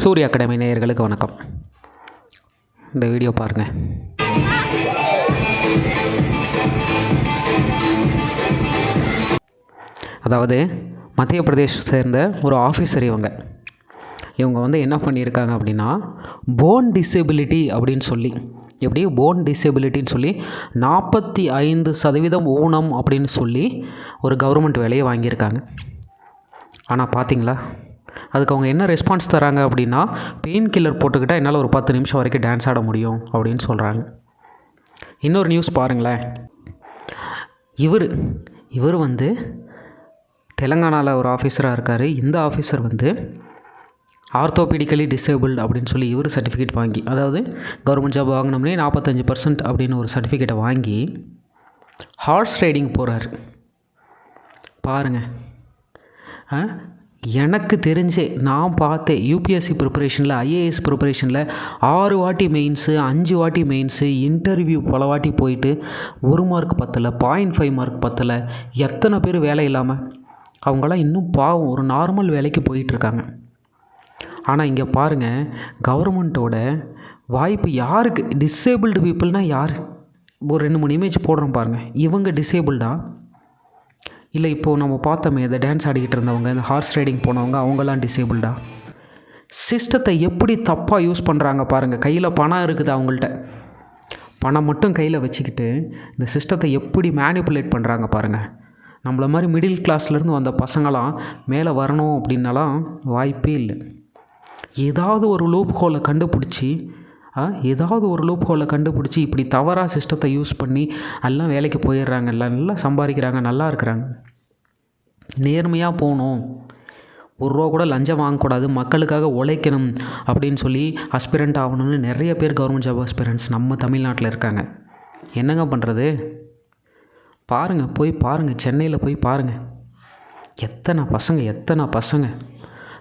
சூரிய அகாடமி நேயர்களுக்கு வணக்கம். இந்த வீடியோ பாருங்கள் அதாவது மத்திய பிரதேஷ் சேர்ந்த ஒரு ஆஃபீஸர் இவங்க. இவங்க வந்து என்ன பண்ணியிருக்காங்க அப்படின்னா போன் டிசபிலிட்டி அப்படின்னு சொல்லி எப்படி போன் டிசபிலிட்டின்னு சொல்லி நாற்பத்தி ஐந்து சதவீதம் ஊனம் அப்படின்னு சொல்லி ஒரு கவர்மெண்ட் வேலையை வாங்கியிருக்காங்க. ஆனால் பார்த்தீங்களா அதுக்கு அவங்க என்ன ரெஸ்பான்ஸ் தராங்க அப்படின்னா பெயின் கில்லர் போட்டுக்கிட்டால் என்னால் ஒரு பத்து நிமிஷம் வரைக்கும் டான்ஸ் ஆட முடியும் அப்படின்னு சொல்கிறாங்க இன்னொரு நியூஸ் பாருங்களேன். இவர் இவர் வந்து தெலங்கானாவில் ஒரு ஆஃபீஸராக இருக்கார். இந்த ஆஃபீஸர் வந்து ஆர்த்தோபீடிக்கலி டிசேபிள்டு அப்படின்னு சொல்லி இவர் சர்டிஃபிகேட் வாங்கி அதாவது கவர்மெண்ட் ஜாப் வாங்கினோம்னே நாற்பத்தஞ்சு பர்சன்ட் அப்படின்னு ஒரு சர்டிஃபிகேட்டை வாங்கி ஹார்ஸ் ரைடிங் போகிறார் பாருங்கள் ஆ எனக்கு தெரிஞ்சே நான் பார்த்தேன் யூபிஎஸ்சி ப்ரிப்பரேஷனில் ஐஏஎஸ் ப்ரிப்பரேஷனில் ஆறு வாட்டி மெயின்ஸு அஞ்சு வாட்டி மெயின்ஸு இன்டர்வியூ பல வாட்டி போயிட்டு ஒரு மார்க் பத்தலை பாயிண்ட் ஃபைவ் மார்க் பத்தலை எத்தனை பேர் வேலை இல்லாமல் அவங்களாம் இன்னும் பாவம் ஒரு நார்மல் வேலைக்கு போயிட்டுருக்காங்க. ஆனால் இங்கே பாருங்கள் கவர்மெண்ட்டோட வாய்ப்பு யாருக்கு? டிசேபிள்டு பீப்புள்னால் யார்? ஒரு ரெண்டு மூணு இமேஜ் போடுறோம் பாருங்கள் இவங்க டிசேபிள்டா இல்லை இப்போது நம்ம பார்த்தோமே இந்த டான்ஸ் ஆடிக்கிட்டு இருந்தவங்க இந்த ஹார்ஸ் ரைடிங் போனவங்க அவங்கெல்லாம் டிசேபிள்டா சிஸ்டத்தை எப்படி தப்பாக யூஸ் பண்ணுறாங்க பாருங்கள் கையில் பணம் இருக்குது அவங்கள்ட்ட. பணம் மட்டும் கையில் வச்சுக்கிட்டு இந்த சிஸ்டத்தை எப்படி மேனிப்புலேட் பண்ணுறாங்க பாருங்கள் நம்மள மாதிரி மிடில் கிளாஸ்லேருந்து வந்த பசங்களாம் மேலே வரணும் அப்படின்னாலாம் வாய்ப்பே இல்லை. ஏதாவது ஒரு லூப் ஹோலை கண்டுபிடிச்சி ஏதாவது ஒரு லூப் ஹோலை கண்டுபிடிச்சி இப்படி தவறாக சிஸ்டத்தை யூஸ் பண்ணி எல்லாம் வேலைக்கு போயிடுறாங்க. எல்லாம் நல்லா சம்பாதிக்கிறாங்க நல்லா இருக்கிறாங்க. நேர்மையாக போகணும். ஒரு ரூபா கூட லஞ்சம் வாங்கக்கூடாது. மக்களுக்காக உழைக்கணும் அப்படின்னு சொல்லி அஸ்பிரண்ட் ஆகணும்னு நிறைய பேர் கவர்மெண்ட் ஜாப் அஸ்பிரண்ட்ஸ் நம்ம தமிழ்நாட்டில் இருக்காங்க. என்னங்க பண்ணுறது பாருங்கள் போய் பாருங்கள் சென்னையில் போய் பாருங்கள் எத்தனை பசங்க எத்தனை பசங்க.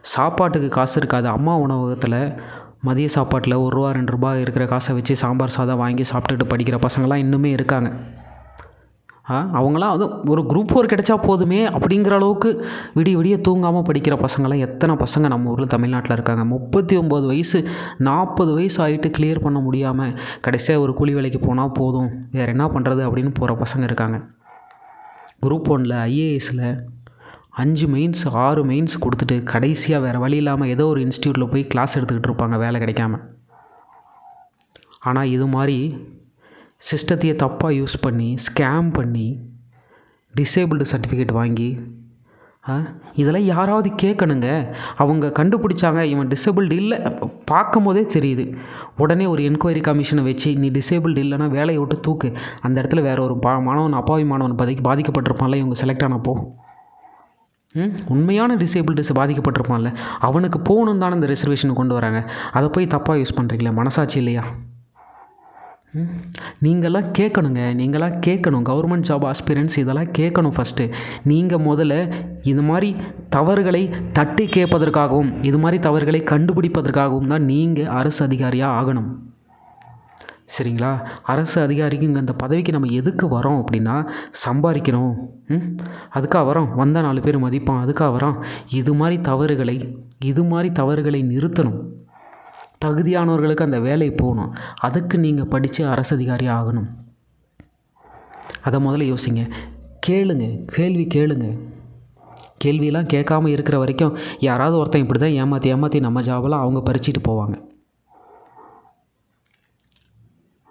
சாப்பாட்டுக்கு காசு இருக்காது. அம்மா உணவகத்தில் மதிய சாப்பாட்டில் ஒரு ரூபா ரெண்டு ரூபா இருக்கிற காசை வச்சு சாம்பார் சாதம் வாங்கி சாப்பிட்டுட்டு படிக்கிற பசங்களாம் இன்னுமே இருக்காங்க. அவங்களாம் அதுவும் ஒரு குரூப் ஒர்க் கிடைச்சா போதுமே அப்படிங்கிற அளவுக்கு விடிய விடிய தூங்காமல் படிக்கிற பசங்களாம் எத்தனை பசங்க நம்ம ஊரில் தமிழ்நாட்டில் இருக்காங்க? முப்பத்தி ஒம்பது வயசு நாற்பது வயசு ஆகிட்டு கிளியர் பண்ண முடியாமல் கடைசியாக ஒரு கூலி வேலைக்கு போனால் போதும். வேறு என்ன பண்ணுறது அப்படின்னு போகிற பசங்க இருக்காங்க. குரூப் ஒனில் ஐஏஎஸில் அஞ்சு மெயின்ஸ் ஆறு மெயின்ஸ் கொடுத்துட்டு கடைசியாக வேறு வழி இல்லாமல் ஏதோ ஒரு இன்ஸ்டியூட்டில் போய் கிளாஸ் எடுத்துக்கிட்டு இருப்பாங்க வேலை கிடைக்காம. ஆனால் இது மாதிரி சிஸ்டத்தையே தப்பாக யூஸ் பண்ணி ஸ்கேம் பண்ணி டிசேபிள்டு சர்டிஃபிகேட் வாங்கி இதெல்லாம் யாராவது கேட்கணுங்க. அவங்க கண்டுபிடிச்சாங்க இவன் டிசேபிள்டு இல்லை பார்க்கும் போதே தெரியுது. உடனே ஒரு என்கொயரி கமிஷனை வச்சு நீ டிசேபிள்டு இல்லைனா வேலையை விட்டு தூக்கு. அந்த இடத்துல வேறு ஒரு பா மாணவன் அப்பாவி மாணவன் பதவி பாதிக்கப்பட்டிருப்பான்ல இவங்க செலக்ட் ஆனப்போ உண்மையான டிசேபிள்டிஸ் பாதிக்கப்பட்டிருப்பான்ல. அவனுக்கு போகணும் தானே இந்த ரிசர்வேஷன் கொண்டு வராங்க. அதை போய் தப்பாக யூஸ் பண்ணுறீங்களே மனசாட்சி இல்லையா? நீங்களாம் கேட்கணுங்க. நீங்களாம் கேட்கணும். கவர்மெண்ட் ஜாப் ஆஸ்பிரன்ஸ் இதெல்லாம் கேட்கணும் ஃபஸ்ட்டு நீங்கள் முதல்ல இது மாதிரி தவறுகளை தட்டி கேட்பதற்காகவும் இது மாதிரி தவறுகளை கண்டுபிடிப்பதற்காகவும் தான் நீங்கள் அரசு அதிகாரியாக ஆகணும். சரிங்களா? அரசு அதிகாரிக்கு இங்கே அந்த பதவிக்கு நம்ம எதுக்கு வரோம் அப்படின்னா சம்பாதிக்கணும். அதுக்காக வரோம். வந்தால் நாலு பேர் மதிப்பான். அதுக்காக வரோம். இது மாதிரி தவறுகளை இது மாதிரி தவறுகளை நிறுத்தணும். தகுதியானவர்களுக்கு அந்த வேலை போகணும். அதுக்கு நீங்கள் படித்து அரசு அதிகாரி ஆகணும். அதை முதல்ல யோசிங்க. கேளுங்க. கேள்வி கேளுங்க. கேள்வியெல்லாம் கேட்காம இருக்கிற வரைக்கும் யாராவது ஒருத்தன் இப்படி தான் ஏமாற்றி ஏமாற்றி நம்ம ஜாபெல்லாம் அவங்க பறிச்சிட்டு போவாங்க.